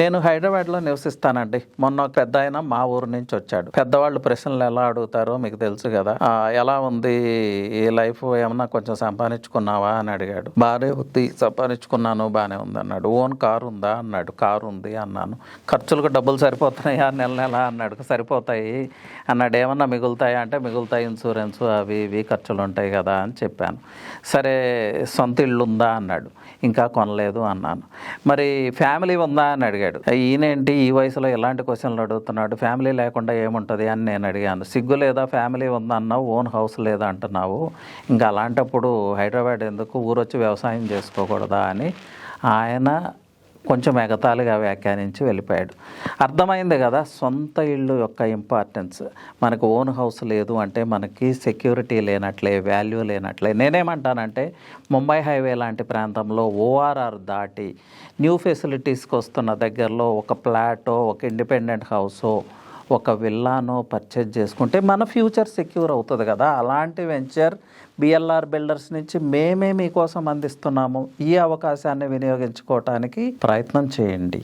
నేను హైదరాబాద్లో నివసిస్తానండి. మొన్న ఒక పెద్ద ఆయన మా ఊరు నుంచి వచ్చాడు. పెద్దవాళ్ళు ప్రశ్నలు ఎలా అడుగుతారో మీకు తెలుసు కదా. ఎలా ఉంది ఈ లైఫ్? ఏమన్నా కొంచెం సంపాదించుకున్నావా? అని అడిగాడు. బాగానే ఉంది సంపాదించుకున్నాను బాగానే ఉంది అన్నాడు. ఓన్ కారు ఉందా? అన్నాడు. కారు ఉంది అన్నాను. ఖర్చులకు డబ్బులు సరిపోతున్నాయా? నెల నెల అన్నాడు. సరిపోతాయి. అన్నాడు ఏమన్నా మిగులుతాయా? అంటే మిగులుతాయి ఇన్సూరెన్స్ అవి ఇవి ఖర్చులు ఉంటాయి కదా అని చెప్పాను. సరే సొంత ఇల్లు ఉందా? అన్నాడు. ఇంకా కొనలేదు అన్నాను. మరి ఫ్యామిలీ ఉందా? అని అడిగాడు. ఈయనేంటి? ఈ వయసులో ఎలాంటి క్వశ్చన్లు అడుగుతున్నాడు? ఫ్యామిలీ లేకుండా ఏముంటుంది? అని నేను అడిగాను. సిగ్గు లేదా? ఫ్యామిలీ ఉందన్నావు ఓన్ హౌస్ లేదా? అంటున్నావు. ఇంకా అలాంటప్పుడు హైదరాబాద్ ఎందుకు? ఊరొచ్చి వ్యవసాయం చేసుకోకూడదా? అని ఆయన కొంచెం ఎగతాళిగా వ్యాఖ్యానించి వెళ్ళిపోయాడు. అర్థమైంది కదా సొంత ఇల్లు యొక్క ఇంపార్టెన్స్ మనకు ఓన్ హౌస్ లేదు అంటే మనకి సెక్యూరిటీ లేనట్లే వాల్యూ లేనట్లే. నేనేమంటానంటే ముంబై హైవే లాంటి ప్రాంతంలో ఓఆర్ఆర్ దాటి న్యూ ఫెసిలిటీస్కి వస్తున్న దగ్గరలో ఒక ప్లాటో ఒక ఇండిపెండెంట్ హౌసో ఒక విల్లానో పర్చేజ్ చేసుకుంటే మన ఫ్యూచర్ సెక్యూర్ అవుతుంది కదా. అలాంటి వెంచర్ బిఎల్ఆర్ బిల్డర్స్ నుంచి మేమే మీకోసం అందిస్తున్నాము. ఈ అవకాశాన్ని వినియోగించుకోవటానికి ప్రయత్నం చేయండి.